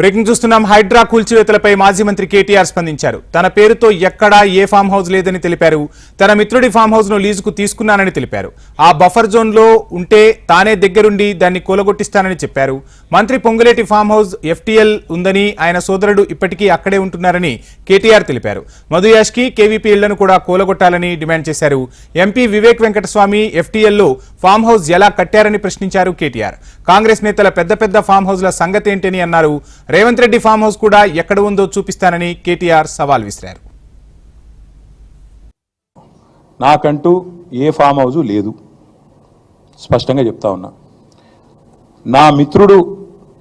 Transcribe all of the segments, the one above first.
Breaking చూస్తున్నాం. హైడ్రా కూల్చివేతలపై మాజీ మంత్రి కేటీఆర్ స్పందించారు. తన పేరుతో ఎక్కడా ఏ ఫామ్ హౌస్ లేదని తెలిపారు. తన మిత్రుడి ఫామ్ హౌస్ను లీజుకు తీసుకున్నానని తెలిపారు. ఆ బఫర్ జోన్లో ఉంటే తానే దగ్గరుండి దాన్ని కూలగొట్టిస్తానని చెప్పారు. మంత్రి పొంగులేటి ఫామ్ హౌస్ ఎఫ్టీఎల్ ఉందని ఆయన సోదరుడు ఇప్పటికీ అక్కడే ఉంటున్నారని కేటీఆర్ తెలిపారు. మధుయాష్కి కేవీపీ ఇళ్ళను కూడా కూలగొట్టాలని డిమాండ్ చేశారు. ఎంపీ వివేక్ వెంకటస్వామి ఎఫ్టీఎల్లో ఫామ్ హౌస్ ఎలా కట్టారని ప్రశ్నించారు కేటీఆర్. కాంగ్రెస్ నేతల పెద్ద పెద్ద ఫామ్ హౌస్ల సంగతి ఏంటని అన్నారు. రేవంత్ రెడ్డి ఫామ్ హౌస్ కూడా ఎక్కడ ఉందో చూపిస్తానని కేటీఆర్ సవాల్ విసిరారు. నాకంటూ ఏ ఫామ్ హౌస్ లేదు. స్పష్టంగా చెప్తా ఉన్నా. నా మిత్రుడు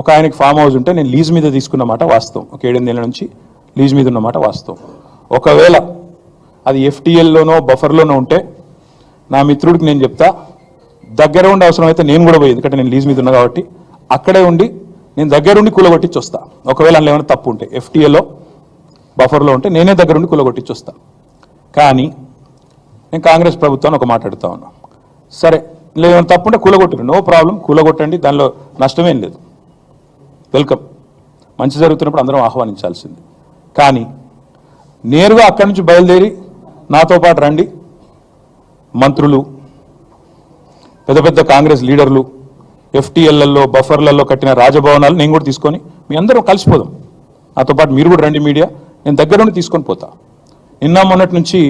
ఒక ఆయనకి ఫామ్ హౌస్ ఉంటే నేను లీజ్ మీద తీసుకున్నమాట వాస్తవం. ఒక ఏడెనిమిదేళ్ళ నుంచి లీజ్ మీద ఉన్నమాట వాస్తవం. ఒకవేళ అది ఎఫ్టీఎల్లోనో బఫర్లోనో ఉంటే నా మిత్రుడికి నేను చెప్తా దగ్గర ఉండి అవసరం అయితే నేను కూడా పోయి ఎందుకంటే నేను లీజ్ మీద ఉన్నా కాబట్టి అక్కడే ఉండి నేను దగ్గరుండి కూలగొట్టించి వస్తా. ఒకవేళ అందులో ఏమైనా తప్పు ఉంటే ఎఫ్టీఏలో బఫర్లో ఉంటే నేనే దగ్గరుండి కూలగొట్టించి వస్తా. కానీ నేను కాంగ్రెస్ ప్రభుత్వాన్ని ఒక మాట్లాడుతా ఉన్నా. సరే ఇందులో ఏమైనా తప్పు ఉంటే కూలగొట్టండి. No problem కూలగొట్టండి. దానిలో నష్టమేం లేదు. వెల్కమ్. మంచి జరుగుతున్నప్పుడు అందరం ఆహ్వానించాల్సింది. కానీ నేరుగా అక్కడి నుంచి బయలుదేరి నాతో పాటు రండి. మంత్రులు పెద్ద పెద్ద కాంగ్రెస్ లీడర్లు ఎఫ్టీఎల్లలో బఫర్లలో కట్టిన రాజభవనాలు నేను కూడా తీసుకొని మీ అందరూ కలిసిపోదాం. నాతో పాటు మీరు కూడా రండి మీడియా. నేను దగ్గరుండి తీసుకొని పోతా. నిన్న మొన్నటి నుంచి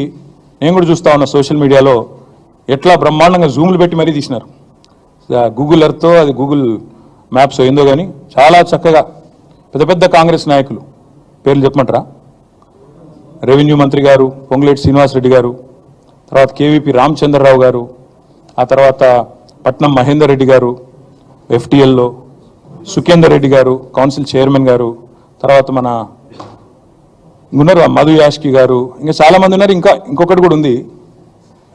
నేను కూడా చూస్తా ఉన్నా సోషల్ మీడియాలో ఎట్లా బ్రహ్మాండంగా జూమ్లు పెట్టి మరీ తీసినారు. గూగుల్ ఎర్త్తో అది గూగుల్ మ్యాప్స్ ఏందో కానీ చాలా చక్కగా పెద్ద పెద్ద కాంగ్రెస్ నాయకులు. పేర్లు చెప్పమంటారా? రెవెన్యూ మంత్రి గారు పొంగులేటి శ్రీనివాసరెడ్డి గారు తర్వాత కేవీపీ రామచంద్రరావు గారు ఆ తర్వాత పట్నం మహేందర్ రెడ్డి గారు ఎఫ్టిఎల్లో సుఖేందర్ రెడ్డి గారు కౌన్సిల్ చైర్మన్ గారు తర్వాత మన ఉన్నారు మధు యాష్కి గారు ఇంకా చాలామంది ఉన్నారు. ఇంకా ఇంకొకటి కూడా ఉంది.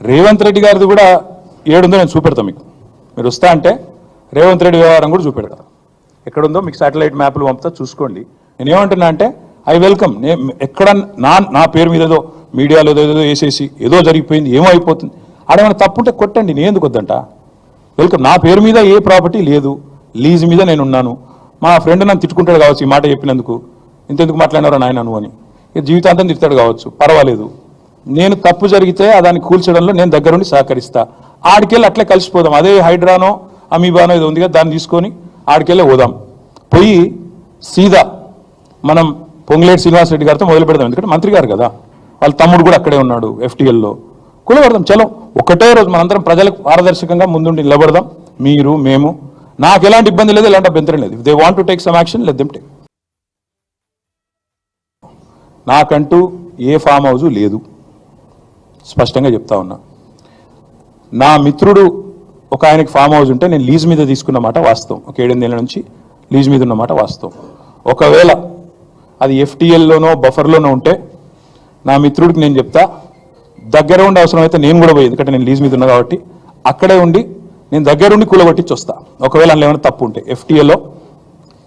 రేవంత్ రెడ్డి గారిది కూడా ఏడుందో నేను చూపెడతా మీకు. మీరు వస్తా అంటే రేవంత్ రెడ్డి వ్యవహారం కూడా చూపెడతా. ఎక్కడుందో మీకు సాటిలైట్ మ్యాప్లు పంపుతా చూసుకోండి. నేను ఏమంటున్నా అంటే ఐ వెల్కమ్ నేను ఎక్కడ నా నా పేరు మీద ఏదో మీడియాలో ఏదో ఏదో వేసేసి ఏదో జరిగిపోయింది ఏమో అయిపోతుంది. ఆడేమైనా తప్పుంటే కొట్టండి. నేను ఎందుకు వద్దంటా? వెల్కమ్. నా పేరు మీద ఏ ప్రాపర్టీ లేదు. లీజ్ మీద నేను ఉన్నాను మా ఫ్రెండ్ నన్ను తిట్టుకుంటాడు కావచ్చు ఈ మాట చెప్పినందుకు. ఇంతెందుకు మాట్లాడినారో నాయన నువ్వు అని. జీవితాంతం తిడతాడు కావచ్చు. పర్వాలేదు. నేను తప్పు జరిగితే దాన్ని కూల్చడంలో నేను దగ్గరుండి సహకరిస్తా. ఆడికెళ్ళి అట్లే కలిసిపోదాం. అదే హైడ్రానో అమీబానో ఇది కదా దాన్ని తీసుకొని ఆడికెళ్ళి పోదాం. పోయి సీదా మనం పొంగులేటి శ్రీనివాసరెడ్డి గారితో మొదలు పెడదాం ఎందుకంటే మంత్రి గారు కదా. వాళ్ళ తమ్ముడు కూడా అక్కడే ఉన్నాడు ఎఫ్టీఎల్లో. కూలబడదాం చలో. ఒకటే రోజు మనందరం ప్రజలకు పారదర్శకంగా ముందుండి నిలబడదాం. మీరు మేము. నాకు ఎలాంటి ఇబ్బంది లేదు ఎలాంటి అభ్యంతరం లేదు. They want to take some action let them take నాకంటూ ఏ ఫామ్ హౌస్ లేదు. స్పష్టంగా చెప్తా ఉన్నా. నా మిత్రుడు ఒక ఆయనకి ఫామ్ హౌస్ ఉంటే నేను లీజ్ మీద తీసుకున్నమాట వాస్తవం. ఒక ఏడెనిమిదేళ్ళ నుంచి లీజ్ మీద ఉన్నమాట వాస్తవం. ఒకవేళ అది ఎఫ్టీఎల్లోనో బఫర్లోనో ఉంటే నా మిత్రుడికి నేను చెప్తా దగ్గర ఉండి అవసరం అయితే నేను కూడా పోయి ఎందుకంటే నేను లీజ్ మీద ఉన్నా కాబట్టి అక్కడే ఉండి నేను దగ్గరుండి కూలగొట్టించి వస్తా. ఒకవేళ అందులో ఏమైనా తప్పు ఉంటే ఎఫ్టీఏలో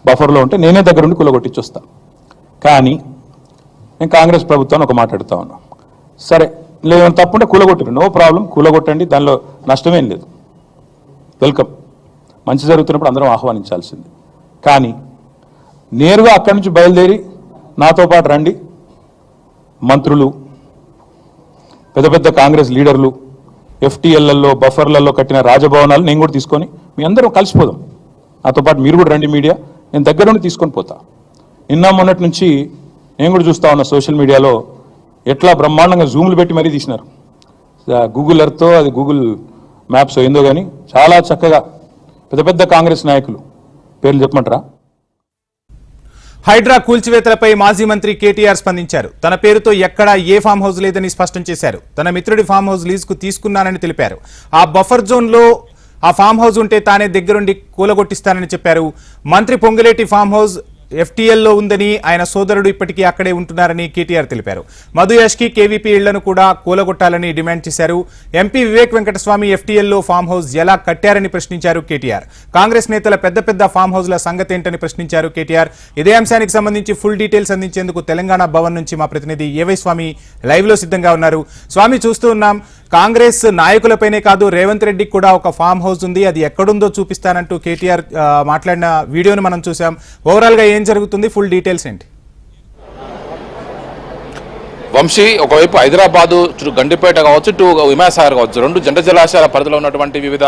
బఫర్లో ఉంటే నేనే దగ్గరుండి కూలగొట్టించి వస్తా. కానీ నేను కాంగ్రెస్ ప్రభుత్వాన్ని ఒక మాట్లాడుతా ఉన్నా. సరే లేదు తప్పు ఉంటే కూలగొట్టండి. No problem కూలగొట్టండి. దానిలో నష్టమేం లేదు. వెల్కమ్. మంచి జరుగుతున్నప్పుడు అందరం ఆహ్వానించాల్సింది. కానీ నేరుగా అక్కడి నుంచి బయలుదేరి నాతో పాటు రండి. మంత్రులు పెద్ద పెద్ద కాంగ్రెస్ లీడర్లు ఎఫ్టీఎల్లలో బఫర్లలో కట్టిన రాజభవనాలు నేను కూడా తీసుకొని మీ అందరం కలిసిపోదాం. నాతో పాటు మీరు కూడా రండి మీడియా. నేను దగ్గర నుండి తీసుకొని పోతా. నిన్న మొన్నటి నుంచి నేను కూడా చూస్తా ఉన్నా సోషల్ మీడియాలో ఎట్లా బ్రహ్మాండంగా జూమ్లు పెట్టి మరీ తీసినారు. గూగుల్ ఎర్త్తో అది గూగుల్ మ్యాప్స్ ఏందో కానీ చాలా చక్కగా పెద్ద పెద్ద కాంగ్రెస్ నాయకులు. పేర్లు చెప్పమంటారా? హైడ్రా కూల్చివేతలపై మాజీ మంత్రి కేటీఆర్ స్పందించారు. తన పేరుతో ఎక్కడా ఏ ఫామ్ హౌస్ లేదని స్పష్టం చేశారు. తన మిత్రుడి ఫామ్ హౌస్ లీజుకు తీసుకున్నానని తెలిపారు. ఆ బఫర్ జోన్లో ఆ ఫామ్ హౌస్ ఉంటే తానే దగ్గరుండి కూలగొట్టిస్తానని చెప్పారు. మంత్రి పొంగులేటి ఫామ్ హౌస్ ఎఫ్టీఎల్లో ఉందని ఆయన సోదరుడు ఇప్పటికీ అక్కడే ఉంటున్నారని కేటీఆర్ తెలిపారు. మధు యాష్కి కేవీపీ ఇళ్ళను కూడా కూలగొట్టాలని డిమాండ్ చేశారు. ఎంపీ వివేక్ వెంకటస్వామి ఎఫ్టీఎల్లో ఫామ్ హౌస్ ఎలా కట్టారని ప్రశ్నించారు కేటీఆర్. కాంగ్రెస్ నేతల పెద్ద పెద్ద ఫామ్ హౌస్ల సంగతి ఏంటని ప్రశ్నించారు కేటీఆర్. ఇదే అంశానికి సంబంధించి ఫుల్ డీటెయిల్స్ అందించేందుకు తెలంగాణ భవన్ నుంచి మా ప్రతినిధి ఏవై స్వామి లైవ్లో సిద్ధంగా ఉన్నారు. స్వామి చూస్తూ ఉన్నాం. కాంగ్రెస్ నాయకులపైనే కాదు రేవంత్ రెడ్డికి కూడా ఒక ఫామ్ హౌస్ ఉంది. అది ఎక్కడుందో చూపిస్తానంటూ కేటీఆర్ మాట్లాడిన వీడియోని మనం చూసాం. ఓవరాల్గా ఏం జరుగుతుంది? ఫుల్ డీటెయిల్స్ ఏంటి? వంశీ ఒకవైపు హైదరాబాదు చుట్టూ గండిపేట కావచ్చు ఇటు విమాసాగర్ కావచ్చు రెండు జంట జలాశయాల పరిధిలో ఉన్నటువంటి వివిధ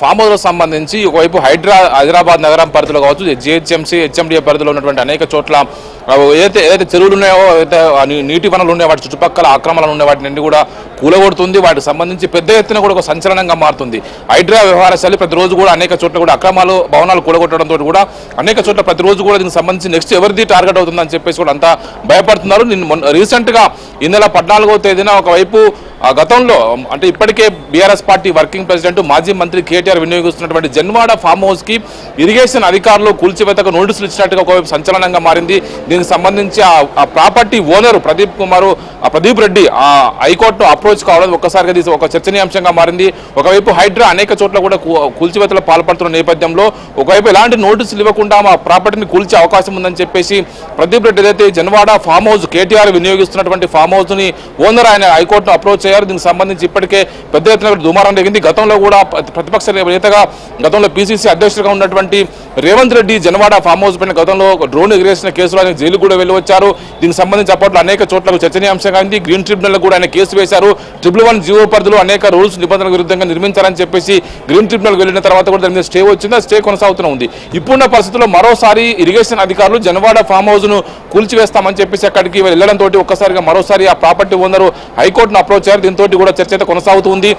ఫామ్ హౌస్లకు సంబంధించి ఒకవైపు హైడ్రా హైదరాబాద్ నగరం పరిధిలో కావచ్చు జిహెచ్ఎంసీ హెచ్ఎండిఏ పరిధిలో ఉన్నటువంటి అనేక చోట్ల ఏదైతే ఏదైతే చెరువులు ఉన్నాయో ఏదైతే నీటి వనరులు ఉన్నాయో వాటి చుట్టుపక్కల ఆక్రమణలు ఉన్నాయి వాటిని కూడా కూలగొడుతుంది వాటికి సంబంధించి పెద్ద ఎత్తున కూడా ఒక సంచలనంగా మారుతుంది. హైడ్రా వ్యవహార శైలి ప్రతిరోజు కూడా అనేక చోట్ల కూడా అక్రమాలు భవనాలు కూలగొట్టడంతో కూడా అనేక చోట్ల ప్రతిరోజు కూడా దీనికి సంబంధించి నెక్స్ట్ ఎవరిది టార్గెట్ అవుతుందని చెప్పేసి కూడా అంతా భయపడుతున్నారు. నిన్న రీసెంట్గా ఈ నెల పద్నాలుగో తేదీన ఒకవైపు ఆ గతంలో అంటే ఇప్పటికే బీఆర్ఎస్ పార్టీ వర్కింగ్ ప్రెసిడెంట్ మాజీ మంత్రి కేటీఆర్ వినియోగిస్తున్నటువంటి జన్వాడ ఫామ్ హౌస్కి ఇరిగేషన్ అధికారులు కూల్చివేతకు నోటీసులు ఇచ్చినట్టుగా ఒకవైపు సంచలనంగా మారింది. దీనికి సంబంధించి ఆ- ప్రాపర్టీ ఓనర్ ప్రదీప్ కుమార్ ఆ ప్రదీప్ రెడ్డి ఆ హైకోర్టు అప్రోచ్ కావడం ఒక్కసారిగా తీసి ఒక చర్చనీయాంశంగా మారింది. ఒకవైపు హైడ్రా అనేక చోట్ల కూడా కూల్చివేతలు పాల్పడుతున్న నేపథ్యంలో ఒకవైపు ఎలాంటి నోటీసులు ఇవ్వకుండా మా ప్రాపర్టీని కూల్చే అవకాశం ఉందని చెప్పేసి ప్రదీప్ రెడ్డి ఏదైతే జన్వాడ ఫామ్ హౌస్ కేటీఆర్ వినియోగిస్తున్నటువంటి ఫామ్ హౌస్ని ఓనర్ ఆయన హైకోర్టును అప్రోచ్ చేయాలి. దీనికి సంబంధించి ఇప్పటికే పెద్ద ఎత్తున దుమారం జరిగింది గతంలో కూడా ప్రతిపక్ష నేతగా గతంలో పీసీసీ అధ్యక్షుడిగా ఉన్నటువంటి రేవంత్ రెడ్డి జనవాడ ఫామ్ హౌస్ పైన గతంలో డ్రోన్ ఎగిరేసిన కేసులో ఆయన జైలు కూడా వెళ్ళి వచ్చారు దీనికి సంబంధించి అప్పట్లో అనేక చోట్ల చర్చనీయాంశంగా అయింది గ్రీన్ ట్రిబ్యునల్ కూడా ఆయన కేసు వేశారు. ట్రిపుల్ వన్ జీవో పరిధిలో అనేక రూల్స్ నిబంధనల విరుద్ధంగా నిర్మించారని చెప్పేసి గ్రీన్ ట్రిబ్యునల్ వెళ్ళిన తర్వాత కూడా దాని మీద స్టే వచ్చింది? స్టే కొనసాగుతూనే ఉంది. ఇప్పుడున్న పరిస్థితుల్లో మరోసారి ఇరిగేషన్ అధికారులు జనవాడ ఫామ్ హౌస్ను కూల్చివేస్తామని చెప్పేసి అక్కడికి వెళ్ళడంతో ఒక్కసారిగా మరోసారి ఆ ప్రాపర్టీ ఓనరు హైకోర్టును అప్రోచ్ దీంతో కూడా చర్చ అయితే కొనసాగుతుంది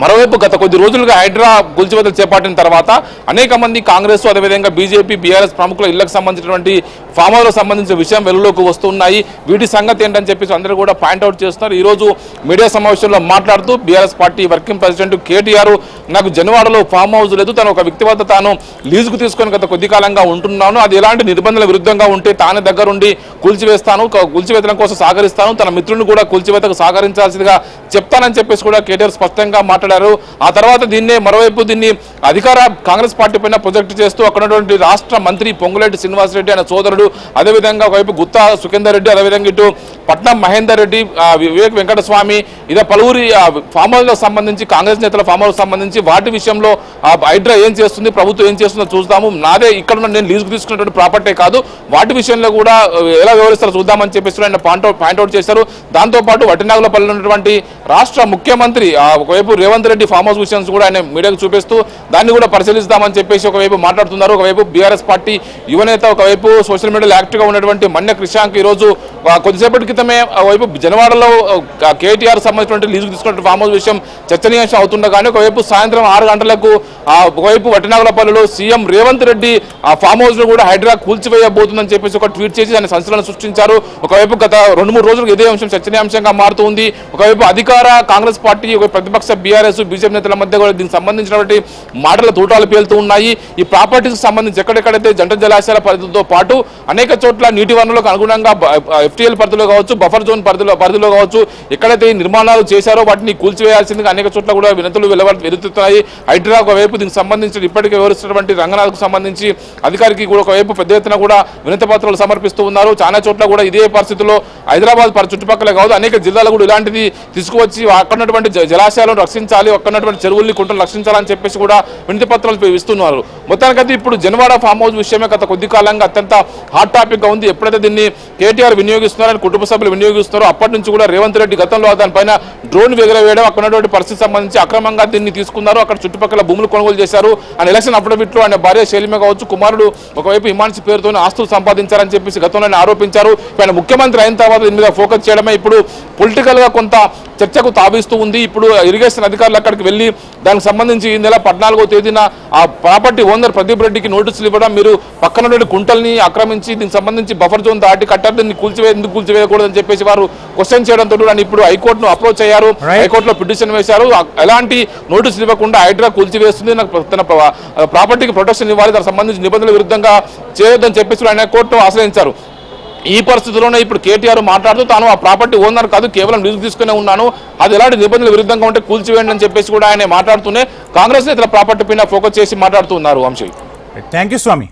మరోవైపు గత కొద్ది రోజులుగా హైడ్రా కూల్చివేతలు చేపట్టిన తర్వాత అనేక మంది కాంగ్రెస్ అదేవిధంగా బీజేపీ బీఆర్ఎస్ ప్రముఖుల ఇళ్ళకు సంబంధించినటువంటి ఫామ్ హౌస్లకు సంబంధించిన విషయం వెలుగులోకి వస్తున్నాయి. వీటి సంగతి ఏంటని చెప్పేసి అందరూ కూడా పాయింట్అవుట్ చేస్తున్నారు. ఈరోజు మీడియా సమావేశంలో మాట్లాడుతూ BRS party working president KTR నాకు జనవాడలో ఫామ్ హౌస్ లేదు. తను ఒక వ్యక్తి వద్ద తాను లీజుకు తీసుకొని గత కొద్ది కాలంగా ఉంటున్నాను. అది ఎలాంటి నిబంధనల విరుద్ధంగా ఉంటే తానే దగ్గరుండి కూల్చివేస్తాను క- కూల్చివేతనం కోసం సహకరిస్తాను. తన మిత్రులను కూడా కూల్చివేతకు సహకరించాల్సిందిగా చెప్తానని చెప్పేసి కూడా కేటీఆర్ స్పష్టంగా మాట్లాడారు. ఆ తర్వాత దీన్నే మరోవైపు దీన్ని అధికార కాంగ్రెస్ పార్టీ పైన ప్రొజెక్ట్ చేస్తూ అక్కడ ఉన్నటువంటి రాష్ట్ర మంత్రి పొంగులేటి శ్రీనివాసరెడ్డి ఆయన సోదరుడు అదేవిధంగా ఒకవైపు గుత్తా సుఖేందర్ రెడ్డి అదేవిధంగా ఇటు పట్నం మహేందర్ రెడ్డి వివేక్ వెంకటస్వామి ఇదే పలువురి ఫామ్ హౌస్లకు సంబంధించి కాంగ్రెస్ నేతల ఫామ్ హౌస్ సంబంధించి వాటి విషయంలో ఆ హైడ్రా ఏం చేస్తుంది ప్రభుత్వం ఏం చేస్తుందో చూస్తాము. నాదే ఇక్కడ నేను లీజుకు తీసుకున్నటువంటి ప్రాపర్టీ కాదు. వాటి విషయంలో కూడా ఎలా వ్యవహరిస్తారో చూద్దామని చెప్పేసి ఆయన పాయింట్అవుట్ పాయింట్అవుట్ చేశారు. దాంతోపాటు వటినాగులపల్లి ఉన్నటువంటి రాష్ట్ర ముఖ్యమంత్రి ఒకవైపు రేవంత్ రెడ్డి ఫామ్ హౌస్ విషయం కూడా ఆయన మీడియాకు చూపిస్తూ దాన్ని కూడా పరిశీలిస్తామని చెప్పేసి ఒకవైపు మాట్లాడుతున్నారు. ఒకవైపు బీఆర్ఎస్ పార్టీ యువనేత ఒకవైపు సోషల్ మీడియాలో యాక్టివ్గా ఉన్నటువంటి మన్య క్రిషాంక్ ఈ రోజు క్రితమే ఒకవైపు జనవాడలో కేటీఆర్ సంబంధించినటువంటి లీజుకు తీసుకున్న ఫామ్ హౌస్ విషయం చర్చనీయాంశం అవుతుండగానే ఒకవైపు సాయంత్రం ఆరు గంటలకు ఒకవైపు వట్టినాగులపల్లిలో సీఎం రేవంత్ రెడ్డి ఆ ఫామ్ హౌస్ను కూడా హైడ్రా కూల్చివేయబోతుందని చెప్పేసి ఒక ట్వీట్ చేసి దాన్ని సంచలనం సృష్టించారు. ఒకవైపు గత రెండు మూడు రోజులకు ఇదే అంశం చర్చనీయాంశంగా మారుతుంది ఒకవైపు అధికార కాంగ్రెస్ పార్టీ ఒక ప్రతిపక్ష బీఆర్ఎస్ బీజేపీ నేతల మధ్య కూడా దీనికి సంబంధించినటువంటి మాటల తూటాలు పేలుతూ ఉన్నాయి. ఈ ప్రాపర్టీకి సంబంధించి ఎక్కడెక్కడైతే జంట జలాశయాల పరిధితో పాటు అనేక చోట్ల నీటి వనరులకు అనుగుణంగా ఎఫ్టీఎల్ పరిధిలో కావచ్చు బఫర్ జోన్ పరిధిలో పరిధిలో కావచ్చు ఎక్కడైతే ఈ నిర్మాణాలు చేశారో వాటిని కూల్చివేయాల్సిందిగా అనేక చోట్ల కూడా వినతులు వెలువ వెలుతున్నాయి హైడ్రా ఒకవైపు దీనికి సంబంధించి ఇప్పటికే వివరిస్తున్నటువంటి రంగనాథ్కు సంబంధించి అధికారికి కూడా ఒకవైపు పెద్ద ఎత్తున కూడా వినతి పత్రాలు సమర్పిస్తూ ఉన్నారు. చాలా చోట్ల కూడా ఇదే పరిస్థితుల్లో హైదరాబాద్ చుట్టుపక్కల కాదు అనేక జిల్లాలు కూడా ఇలాంటిది తీసుకువచ్చి అక్కడ ఉన్నటువంటి జలాశయాలను రక్షించాలి అక్కడ ఉన్నటువంటి చెరువుల్ని కుంటలు రక్షించాలని చెప్పేసి కూడా వినతి పత్రాలు ఇస్తున్నారు. మొత్తానికైతే ఇప్పుడు జనవాడ ఫామ్ హౌస్ విషయమే గత కొద్ది కాలంగా అత్యంత హాట్ టాపిక్గా ఉంది. ఎప్పుడైతే దీన్ని కేటీఆర్ వినియోగిస్తున్నారని కుటుంబ సభ్యులు వినియోగిస్తున్నారో అప్పటి నుంచి కూడా రేవంత్ రెడ్డి గతంలో దానిపైన డ్రోన్ ఎగరవేయడం అక్కడ ఉన్నటువంటి పరిస్థితి సంబంధించి అక్రమంగా దీన్ని తీసుకున్నారు. అక్కడ చుట్టుపక్కల భూములు కొనుగోలు చేశారు. ఆయన ఎలక్షన్ అఫిడవిట్ ఆయన భార్య శైలిమే కావచ్చు కుమారుడు ఒకవైపు హిమాన్సి పేరుతో ఆస్తులు సంపాదించారని చెప్పేసి గతంలోనే ఆరోపించారు. ఆయన ముఖ్యమంత్రి అయిన తర్వాత దీని మీద ఫోకస్ చేయడమే ఇప్పుడు పొలిటికల్గా కొంత చర్చకు తావిస్తూ ఉంది. ఇప్పుడు ఇరిగేషన్ అధికారులు అక్కడికి వెళ్ళి దానికి సంబంధించి ఈ నెల పద్నాలుగో తేదీన ఆ ప్రాపర్టీ ఓనర్ ప్రదీప్ రెడ్డికి నోటీసులు ఇవ్వడం మీరు పక్కన కుంటల్ని ఆక్రమించి దీనికి సంబంధించి బఫర్ జోన్ దాటి కట్టారు. దీన్ని కూల్చివే ఎందుకు కూల్చివేయకూడదని చెప్పేసి వారు క్వశ్చన్ చేయడంతో కూడా ఇప్పుడు హైకోర్టును అప్రోచ్ అయ్యారు. హైకోర్టులో పిటిషన్ వేశారు. ఎలాంటి నోటీసులు ఇవ్వకుండా హైడ్రా కూల్చివేస్తుంది. నాకు తన ప్ర- ప్రాపర్టీకి ప్రొటెక్షన్ ఇవ్వాలి. దానికి సంబంధించి నిబంధనల విరుద్ధంగా చేయొద్దని చెప్పేసి ఆయన కోర్టు ఆశ్రయించారు. ఈ పరిస్థితిలోనే ఇప్పుడు కేటీఆర్ మాట్లాడుతూ తాను ఆ ప్రాపర్టీ ఓనర్ కాదు కేవలం లీజు తీసుకునే ఉన్నాను. అది ఎలాంటి నిబంధనల విరుద్ధంగా ఉంటే కూల్చివేయండి అని చెప్పేసి కూడా ఆయన మాట్లాడుతూనే కాంగ్రెస్ నేతల ప్రాపర్టీ పైన ఫోకస్ చేసి మాట్లాడుతూ ఉన్నారు వంశీ. Thank you Swamy